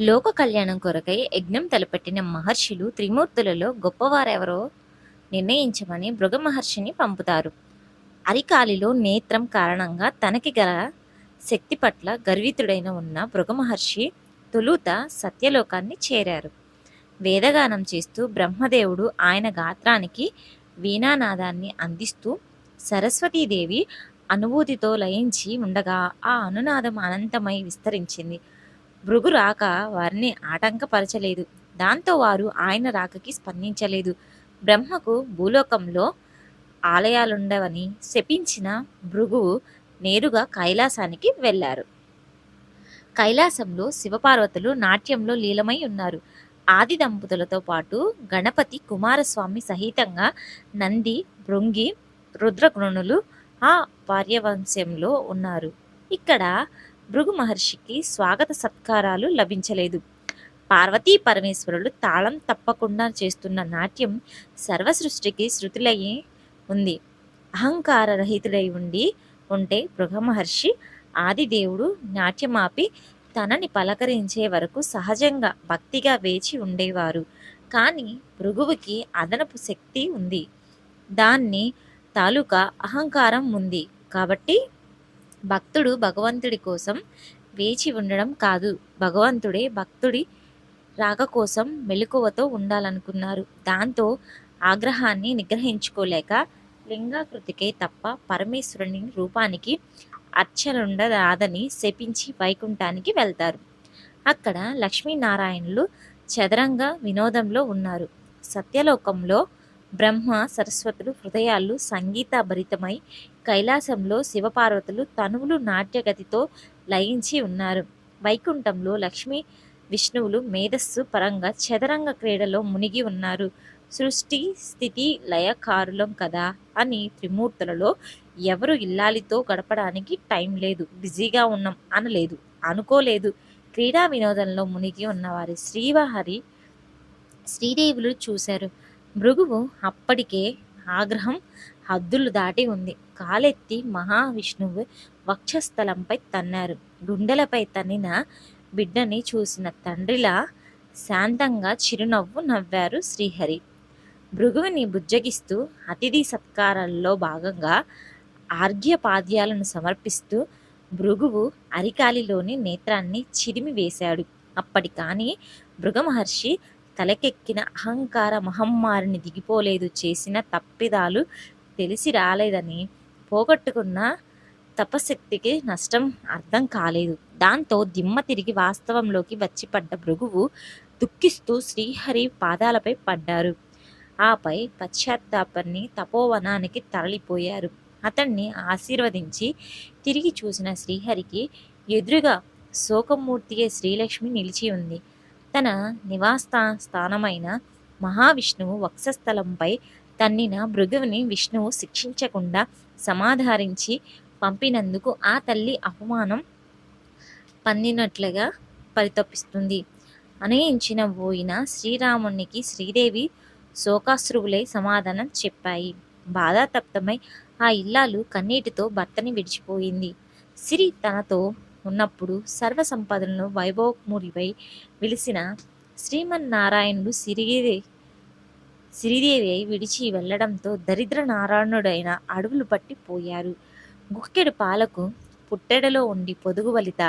లోక కళ్యాణం కొరకై యజ్ఞం తలపెట్టిన మహర్షులు త్రిమూర్తులలో గొప్పవారెవరో నిర్ణయించమని భృగ మహర్షిని పంపుతారు. అరికాలిలో నేత్రం కారణంగా తనకి గల శక్తి పట్ల గర్వితుడైన ఉన్న భృగ మహర్షి తొలుత సత్యలోకాన్ని చేరారు. వేదగానం చేస్తూ బ్రహ్మదేవుడు ఆయన గాత్రానికి వీణానాదాన్ని అందిస్తూ సరస్వతీదేవి అనుభూతితో లయించి ఉండగా ఆ అనునాదం అనంతమై విస్తరించింది. భృగు రాక వారిని ఆటంకపరచలేదు. దాంతో వారు ఆయన రాకకి స్పందించలేదు. బ్రహ్మకు భూలోకంలో ఆలయాలుండవని శపించిన భృగువు నేరుగా కైలాసానికి వెళ్ళారు. కైలాసంలో శివపార్వతులు నాట్యంలో లీలమై ఉన్నారు. ఆది దంపతులతో పాటు గణపతి కుమారస్వామి సహితంగా నంది భృంగి రుద్రగృణులు ఆ పార్యవంశంలో ఉన్నారు. ఇక్కడ భృగు మహర్షికి స్వాగత సత్కారాలు లభించలేదు. పార్వతీ పరమేశ్వరులు తాళం తప్పకుండా చేస్తున్న నాట్యం సర్వసృష్టికి శృతులయ్యి ఉంది. అహంకార రహితుడై ఉండి ఉంటే భృగ మహర్షి ఆదిదేవుడు నాట్యమాపి తనని పలకరించే వరకు సహజంగా భక్తిగా వేచి ఉండేవారు. కానీ భృగువుకి అదనపు శక్తి ఉంది. దాన్ని తాలూకా అహంకారం ఉంది. కాబట్టి భక్తుడు భగవంతుడి కోసం వేచి ఉండడం కాదు. భగవంతుడే భక్తుడి రాక కోసం మెలకువతో ఉండాలనుకున్నారు. దాంతో ఆగ్రహాన్ని నిగ్రహించుకోలేక లింగాకృతికే తప్ప పరమేశ్వరుని రూపానికి అర్చనుండరాదని శపించి వైకుంఠానికి వెళ్తారు. అక్కడ లక్ష్మీనారాయణులు చదరంగ వినోదంలో ఉన్నారు. సత్యలోకంలో బ్రహ్మ సరస్వతులు హృదయాలు సంగీతభరితమై కైలాసంలో శివపార్వతులు తనువులు నాట్యగతితో లయించి ఉన్నారు. వైకుంఠంలో లక్ష్మీ విష్ణువులు మేధస్సు పరంగా చదరంగ క్రీడలో మునిగి ఉన్నారు. సృష్టి స్థితి లయకారులం కదా అని త్రిమూర్తులలో ఎవరు ఇల్లాలితో గడపడానికి టైం లేదు. బిజీగా ఉన్నాం అనలేదు అనుకోలేదు. క్రీడా వినోదంలో మునిగి ఉన్నవారి శ్రీవహరి శ్రీదేవులు చూశారు. భృగువు అప్పటికే ఆగ్రహం హద్దులు దాటి ఉంది. కాలెత్తి మహావిష్ణువు వక్షస్థలంపై తన్నారు. గుండెలపై తన్నిన బిడ్డని చూసిన తండ్రిలా శాంతంగా చిరునవ్వు నవ్వారు శ్రీహరి. భృగువుని బుజ్జగిస్తూ అతిథి సత్కారాల్లో భాగంగా ఆర్ఘ్యపాద్యాలను సమర్పిస్తూ భృగువు అరికాలిలోని నేత్రాన్ని చిరిమి వేశాడు. అప్పటి కానీ భృగమహర్షి తలకెక్కిన అహంకార మహమ్మారిని దిగిపోలేదు చేసిన తప్పిదాలు తెలిసి రాలేదని పోగొట్టుకున్న తపశక్తికి నష్టం అర్థం కాలేదు. దాంతో దిమ్మ తిరిగి వాస్తవంలోకి వచ్చి పడ్డ భృగువు దుఃఖిస్తూ శ్రీహరి పాదాలపై పడ్డారు. ఆపై పశ్చాత్తాపాన్ని తపోవనానికి తరలిపోయారు. అతన్ని ఆశీర్వదించి తిరిగి చూసిన శ్రీహరికి ఎదురుగా శోకమూర్తియే శ్రీలక్ష్మి నిలిచి ఉంది. తన నివాస స్థానమైన మహావిష్ణువు వక్షస్థలంపై తన్నిన భృగువుని విష్ణువు శిక్షించకుండా సమాధారించి పంపినందుకు ఆ తల్లి అవమానం పందినట్లుగా పరితపిస్తుంది. అనయించిన పోయిన శ్రీరామునికి శ్రీదేవి శోకాశ్రువులై సమాధానం చెప్పాయి. బాధాతప్తమై ఆ ఇల్లాలు కన్నీటితో భర్తని విడిచిపోయింది. సిరి తనతో ఉన్నప్పుడు సర్వ సంపదలను వైభవముడిపై వెలిసిన శ్రీమన్నారాయణుడు సిరిగిరి సిరిదేవి అయి విడిచి వెళ్ళడంతో దరిద్ర నారాయణుడైన అడవులు పట్టిపోయారు గుక్కెడు పాలకు పుట్టెడలో ఉండి పొదుగు వలిత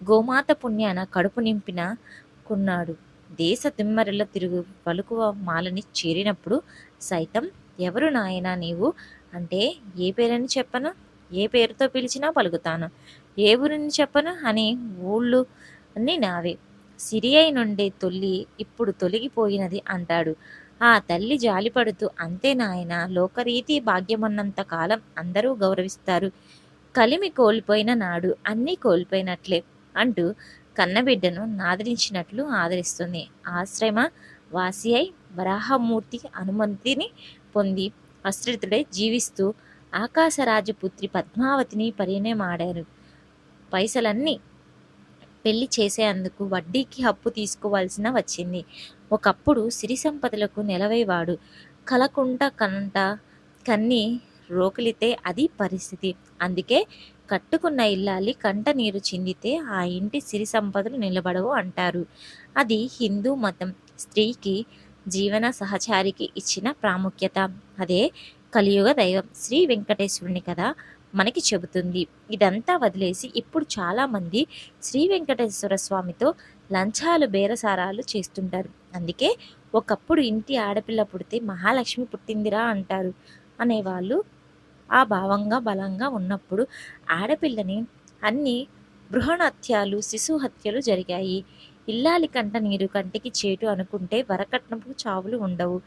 గోమాత పుణ్యాన కడుపు నింపిన కున్నాడు. దేశ తిమ్మరిల తిరుగు పలుకువ మాలని చేరినప్పుడు సైతం ఎవరు నాయనా నీవు? అంటే ఏ పేరని చెప్పను? ఏ పేరుతో పిలిచినా పలుకుతాను. ఏ ఊరిని చెప్పను అని ఊళ్ళు అన్నీ నావే. సిరియై నుండి తొల్లి ఇప్పుడు తొలగిపోయినది అంటాడు. ఆ తల్లి జాలిపడుతూ అంతే నాయన లోకరీతి భాగ్యమున్నంత కాలం అందరూ గౌరవిస్తారు. కలిమి కోల్పోయిన నాడు అన్నీ కోల్పోయినట్లే అంటూ కన్నబిడ్డను నాదరించినట్లు ఆదరిస్తుంది. ఆశ్రమ వాసి అయి వరాహమూర్తి అనుమతిని పొంది ఆశ్రితుడై జీవిస్తూ ఆకాశరాజపుత్రి పద్మావతిని పరిణయమాడారు. పైసలన్నీ పెళ్ళి చేసేందుకు వడ్డీకి అప్పు తీసుకోవాల్సిన వచ్చింది. ఒకప్పుడు సిరి సంపదలకు నెలవేవాడు. కలకుంట కంట కన్ని రోకిలితే అది పరిస్థితి. అందుకే కట్టుకున్న ఇల్లాలి కంట నీరు చిందితే ఆ ఇంటి సిరి సంపదలు నిలబడవు అంటారు. అది హిందూ మతం. స్త్రీకి జీవన సహచారికి ఇచ్చిన ప్రాముఖ్యత. అదే కలియుగ దైవం శ్రీ వెంకటేశ్వరుని కదా మనకి చెబుతుంది. ఇదంతా వదిలేసి ఇప్పుడు చాలామంది శ్రీ వెంకటేశ్వర స్వామితో లంచాలు బేరసారాలు చేస్తుంటారు. అందుకే ఒకప్పుడు ఇంటి ఆడపిల్ల పుడితే మహాలక్ష్మి పుట్టిందిరా అంటారు అనేవాళ్ళు ఆ భావంగా బలంగా ఉన్నప్పుడు ఆడపిల్లని అన్ని బృహణత్యాలు శిశు హత్యలు జరిగాయి. ఇల్లాలి కంట నీరు కంటికి చేటు అనుకుంటే వరకట్నపు చావులు ఉండవు.